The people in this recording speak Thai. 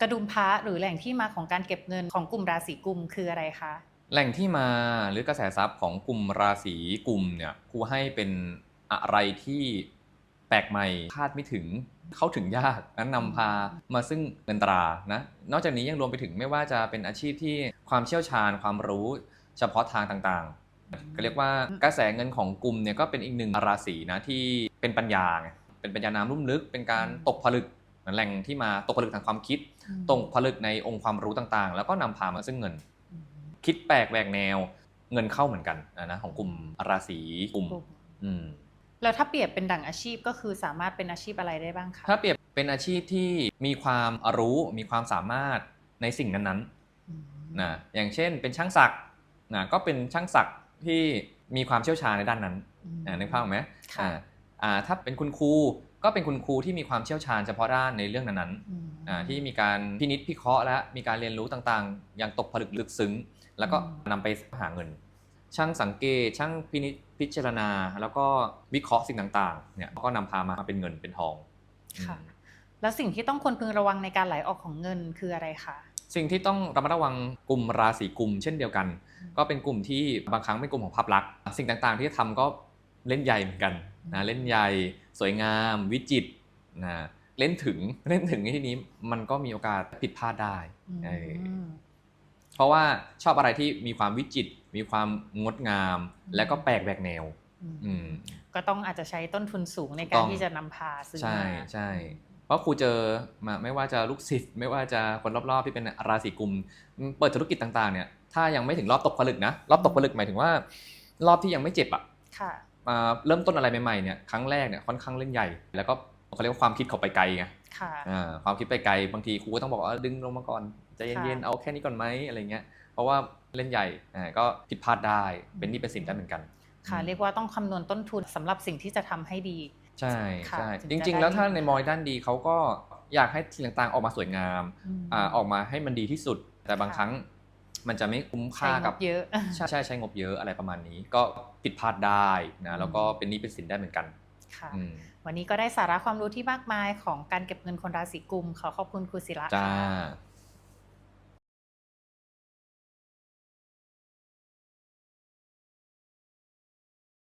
กระดุมพระหรือแหล่งที่มาของการเก็บเงินของกลุ่มราศีกุมคืออะไรคะแหล่งที่มาหรือกระแสทรัพย์ของกลุ่มราศีกุมเนี่ยครูให้เป็นอะไรที่แปลกใหม่คาดไม่ถึงเข้าถึงยากนั้นนำพามาซึ่งเงินตรานะนอกจากนี้ยังรวมไปถึงไม่ว่าจะเป็นอาชีพที่ความเชี่ยวชาญความรู้เฉพาะทางต่างๆ ก็เรียกว่ากระแสเงินของกลุ่มเนี่ยก็เป็นอีกหนึ่งราศีนะที่เป็นปัญญาเป็นปัญญาน้ำลุ่มลึก เป็นการตกผลึก แหล่งที่มาตกผลึกทางความคิดตกผลึกในองค์ความรู้ต่างๆ แล้วก็นำพามาซึ่งเงิน คิดแปลกแหวกแนว เงินเข้าเหมือนกันนะของกลุ่มราศีกุมกลุ่มอืมแล้วถ้าเปรียบเป็นดั่งอาชีพก็คือสามารถเป็นอาชีพอะไรได้บ้างคะถ้าเปรียบเป็นอาชีพที่มีความรู้มีความสามารถในสิ่งนั้นอืมๆนะอย่างเช่นเป็นช่างศักดิ์นะก็เป็นช่างศักดิ์ที่มีความเชี่ยวชาญในด้านนั้นอืมอ่านึกภาพออกไหมค่ะอ่าอ่าถ้าเป็นคุณครู ก็เป็นคุณครูที่มีความเชี่ยวชาญเฉพาะด้านในเรื่องนั้นๆอืมอ่าที่มีการพินิจพิเคราะห์และมีการเรียนรู้ต่างๆ อย่างตกผลึกลึกซึ้ง แล้วก็อืมนำไปหาเงิน ช่างสังเกตช่างพินิจพิจารณา แล้วก็วิเคราะห์สิ่งต่างๆเนี่ยก็นำพามาเป็นเงินเป็นทองค่ะอืมแล้วสิ่งที่ต้องควรพึงระวังในการไหลออกของเงินคืออะไรคะสิ่งที่ต้องระมัดระวังกลุ่มราศีกุมเช่นเดียวกันอืมก็เป็นกลุ่มที่บางครั้งเป็นกลุ่มของภาพลักษณ์สิ่งต่างๆ ที่จะทำก็ เล่นใหญ่เหมือนกันนะเล่นใหญ่สวยงามวิจิตรนะเล่นถึงเล่นถึงในที่นี้มันก็มีโอกาสผิดพลาดได้เอออืมเพราะว่าชอบอะไรที่มีความวิจิตรมีความงดงามอืมและก็แปลกแหวกแนวอืมอืมก็ต้องอาจจะใช้ต้นทุนสูงในถูกการต้องที่จะนำพาซื้อใช่มาใช่เพราะครูเจอมาไม่ว่าจะลูกศิษย์ไม่ว่าจะคนรอบๆที่เป็นราศีกุม เปิดธุรกิจต่างๆ เนี่ย ถ้ายังไม่ถึงรอบตกผลึกนะรอบตกผลึกหมายถึงว่า รอบที่ยังไม่เจ็บอะค่ะ มาเริ่มต้นอะไรใหม่ๆเนี่ยครั้งแรกเนี่ยค่อนข้างเล่นใหญ่ แล้วก็เขาเรียกว่าความคิดเขาไปไกลไงค่ะอ่าความคิดไปไกลบางทีครูก็ต้องบอกว่าดึงลงมาก่อนใจเย็นๆค่ะเอาแค่นี้ก่อนไหมอะไรเงี้ยเพราะว่าเล่นใหญ่อ่าก็ผิดพลาดได้เป็นหนี่เป็นสินได้เหมือนกัน ค่ะอืมเรียกว่าต้องคำนวณต้นทุนสำหรับสิ่งที่จะทำให้ดี ใช่ค่ะใช่ถึงจจะริงได้ๆแล้วถ้าดีในมอยด้านดีเขาก็อยากให้สิ่งต่างๆออกมาสวยงามมอ่าออกมาให้มันดีที่สุด แต่บางค่ะครั้ง มันจะไม่คุ้มใช้ค่างกับบเยอะใช่ใช่ใช้งบเยอะอะไรประมาณนี้ ก็ผิดพลาดได้นะแล้วก็เป็นหนี้เป็นสินได้เหมือนกันค่ะอืมวันนี้ก็ได้สาระความรู้ที่มากมายของการเก็บเงินคนราศีกุมขอขอบคุณครูศิระจ้าค่ะ